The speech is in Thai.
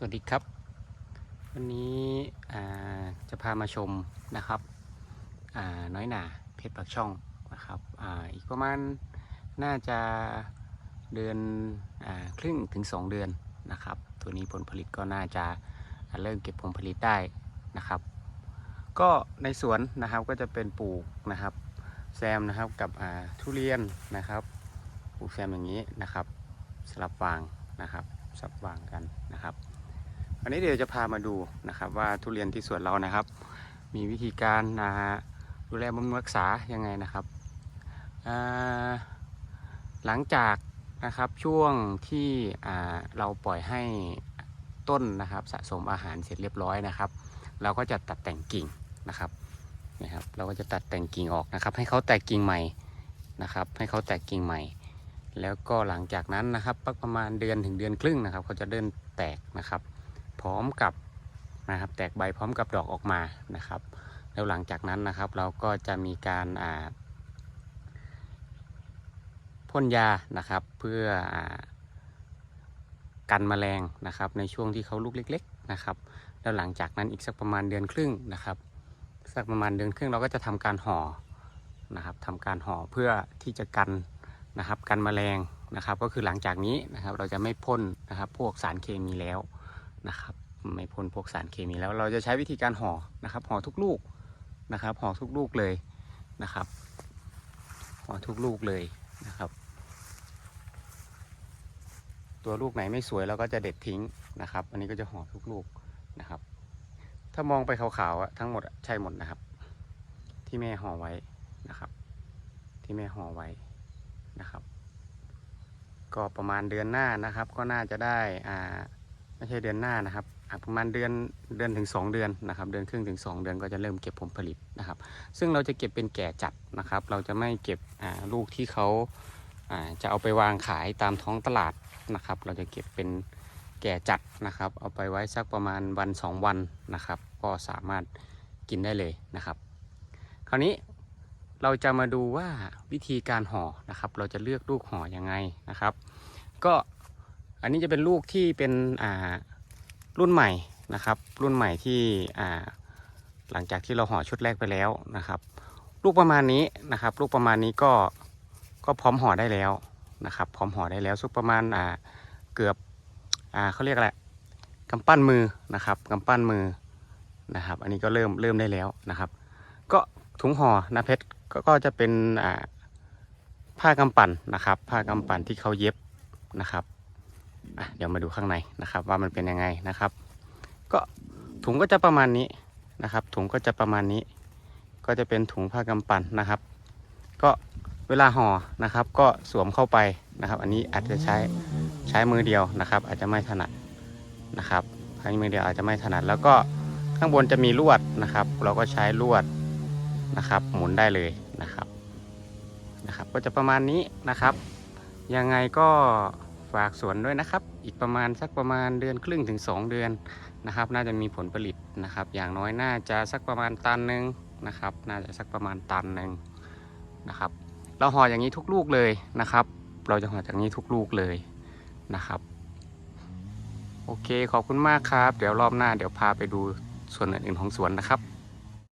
สวัสดีครับ วันนี้จะพามาชมนะครับน้อยหนาเพชรปักช่องนะครับออีกประมาณน่าจะเดือนอครึ่งถึง 2 เดือนนะครับ ตัวนี้ผลผลิตก็น่าจะเริ่มเก็บผลผลิตได้นะครับ ก็ในสวนนะครับก็จะเป็นปลูกนะครับ แซมนะครับกับทุเรียนนะครับปลูกแซมอย่างนี้นะครับสลับวางนะครับสลับวางกันนะครับ วันนี้เดี๋ยวจะพามาดูนะครับว่าทุเรียนที่สวนเรานะครับ มีวิธีการนะฮะดูแลบำรุงรักษายังไงนะครับ หลังจากนะครับช่วงที่เราปล่อยให้ต้นนะครับ สะสมอาหารเสร็จเรียบร้อยนะครับ เราก็จะตัดแต่งกิ่งนะครับนะครับ เราก็จะตัดแต่งกิ่งออกนะครับ ให้เขาแตกกิ่งใหม่นะครับ ให้เขาแตกกิ่งใหม่ แล้วก็หลังจากนั้นนะครับประมาณเดือนถึงเดือนครึ่งนะครับเขาจะเดินแตกนะครับ พร้อมกับนะครับ แตกใบพร้อมกับดอกออกมานะครับ แล้วหลังจากนั้นนะครับเราก็จะมีการอ่าพ่นยานะครับ เพื่ออกันแมลงนะครับ ในช่วงที่เขาลูกเล็ก ๆนะครับ แล้วหลังจากนั้นอีกสักประมาณเดือนครึ่งนะครับ สักประมาณเดือนครึ่งเราก็จะทำการห่อนะครับทำการห่อเพื่อที่จะกันนะครับ กันแมลงนะครับ ก็คือหลังจากนี้นะครับ เราจะไม่พ่นนะครับ พวกสารเคมีแล้ว นะครับไม่พ่นพวกสารเคมีแล้วเราจะใช้วิธีการห่อนะครับห่อทุกลูกนะครับห่อทุกลูกเลยนะครับห่อทุกลูกเลยนะครับ ตัวลูกไหนไม่สวยเราก็จะเด็ดทิ้งนะครับ อันนี้ก็จะห่อทุกลูกนะครับ ถ้ามองไปขาวๆทั้งหมดใช่หมดนะครับ ที่แม่ห่อไว้นะครับ ที่แม่ห่อไว้นะครับ ก็ประมาณเดือนหน้านะครับ ก็น่าจะได้อ่า ไม่ใช่เดือนหน้านะครับประมาณเดือนเดือนถึง 2 เดือนนะครับ เดือนครึ่งถึง 2 เดือนก็จะเริ่มเก็บผลผลิตนะครับ ซึ่งเราจะเก็บเป็นแก่จัดนะครับ เราจะไม่เก็บลูกที่เขาอ่าจะเอาไปวางขายตามท้องตลาดนะครับ เราจะเก็บเป็นแก่จัดนะครับ เอาไปไว้สักประมาณวัน 2 วันนะครับ ก็สามารถกินได้เลยนะครับ คราวนี้เราจะมาดูว่าวิธีการห่อนะครับ เราจะเลือกลูกห่อยังไงนะครับ ก็ อันนี้จะเป็นลูกที่เป็นอ่ารุ่นใหม่นะครับ รุ่นใหม่ที่อ่าหลังจากที่เราห่อชุดแรกไปแล้วนะครับ ลูกประมาณนี้นะครับ ลูกประมาณนี้ก็ก็พร้อมห่อได้แล้วนะครับ พร้อมห่อได้แล้วสักประมาณอ่าเกือบอ่าเขาเรียกอะไรกำปั้นมือนะครับกำปั้นมือนะครับ อันนี้ก็เริ่มเริ่มได้แล้วนะครับ ก็ถุงห่อนะเพชรก็ก็จะเป็นอ่าผ้ากำปั่นนะครับ ผ้ากำปั่นที่เขาเย็บนะครับ เดี๋ยวมาดูข้างในนะครับ ว่ามันเป็นยังไงนะครับ ก็ถุงก็จะประมาณนี้นะครับ ถุงก็จะประมาณนี้ ก็จะเป็นถุงผ้ากำปั่นนะครับ ก็เวลาห่อนะครับ ก็สวมเข้าไปนะครับ อันนี้อาจจะใช้ใช้มือเดียวนะครับ อาจจะไม่ถนัดนะครับใช้มือเดียวอาจจะไม่ถนัด แล้วก็ข้างบนจะมีลวดนะครับ เราก็ใช้ลวดนะครับ หมุนได้เลยนะครับนะครับ ก็จะประมาณนี้นะครับ ยังไงก็ ฝากสวนด้วยนะครับ อีกประมาณสักประมาณเดือนครึ่งถึง 2 เดือนนะครับ น่าจะมีผลผลิตนะครับ อย่างน้อยน่าจะสักประมาณตันหนึ่งนะครับ น่าจะสักประมาณตันหนึ่งนะครับ เราห่ออย่างนี้ทุกลูกเลยนะครับ เราจะห่อจากนี้ทุกลูกเลยนะครับโอเค ขอบคุณมากครับ เดี๋ยวรอบหน้าเดี๋ยวพาไปดูส่วนอื่นๆของสวนนะครับ